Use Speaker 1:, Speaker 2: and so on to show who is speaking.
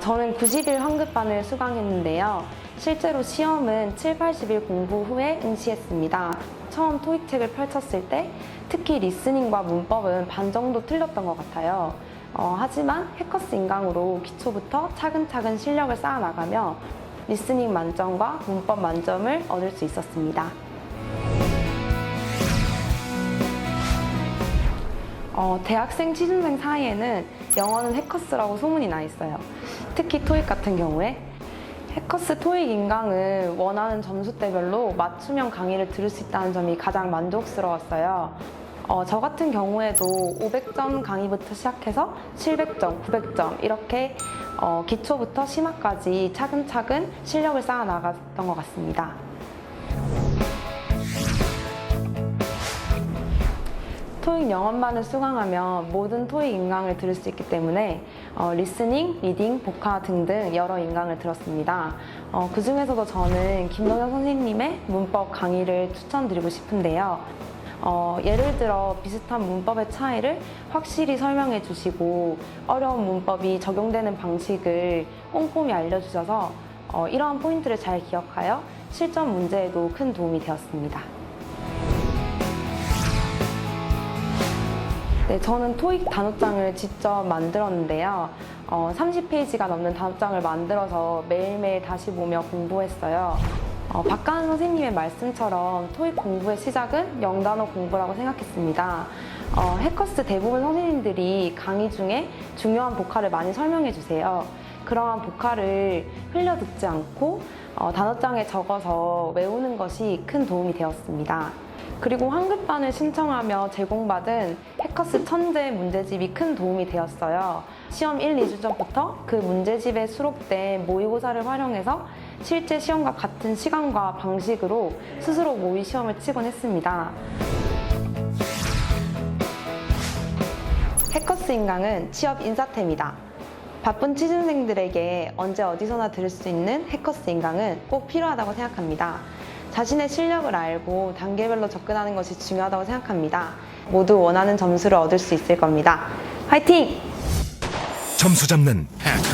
Speaker 1: 저는 90일 환급반을 수강했는데요. 실제로 시험은 7, 80일 공부 후에 응시했습니다. 처음 토익 책을 펼쳤을 때 특히 리스닝과 문법은 반 정도 틀렸던 것 같아요. 어, 하지만 해커스 인강으로 기초부터 차근차근 실력을 쌓아나가며 리스닝 만점과 문법 만점을 얻을 수 있었습니다. 어, 대학생, 취준생 사이에는 영어는 해커스라고 소문이 나 있어요. 특히 토익 같은 경우에 해커스 토익 인강은 원하는 점수대별로 맞춤형 강의를 들을 수 있다는 점이 가장 만족스러웠어요. 어, 저 같은 경우에도 500점 강의부터 시작해서 700점, 900점 이렇게 어, 기초부터 심화까지 차근차근 실력을 쌓아 나갔던 것 같습니다. 토익 영어만을 수강하면 모든 토익 인강을 들을 수 있기 때문에 어, 리스닝, 리딩, 보카 등등 여러 인강을 들었습니다. 어, 그 중에서도 저는 김동현 선생님의 문법 강의를 추천드리고 싶은데요. 어, 예를 들어 비슷한 문법의 차이를 확실히 설명해 주시고 어려운 문법이 적용되는 방식을 꼼꼼히 알려주셔서 어, 이러한 포인트를 잘 기억하여 실전 문제에도 큰 도움이 되었습니다. 네, 저는 토익 단어장을 직접 만들었는데요. 어, 30페이지가 넘는 단어장을 만들어서 매일매일 다시 보며 공부했어요. 어, 박가은 선생님의 말씀처럼 토익 공부의 시작은 영단어 공부라고 생각했습니다. 어, 해커스 대부분 선생님들이 강의 중에 중요한 보카를 많이 설명해 주세요. 그러한 보카를 흘려 듣지 않고 어, 단어장에 적어서 외우는 것이 큰 도움이 되었습니다. 그리고 환급반을 신청하며 제공받은 해커스 천재 문제집이 큰 도움이 되었어요. 시험 1, 2주 전부터 그 문제집에 수록된 모의고사를 활용해서 실제 시험과 같은 시간과 방식으로 스스로 모의 시험을 치곤 했습니다. 해커스 인강은 취업 인사템이다. 바쁜 취준생들에게 언제 어디서나 들을 수 있는 해커스 인강은 꼭 필요하다고 생각합니다. 자신의 실력을 알고 단계별로 접근하는 것이 중요하다고 생각합니다. 모두 원하는 점수를 얻을 수 있을 겁니다. 화이팅!
Speaker 2: 점수 잡는 Hackers.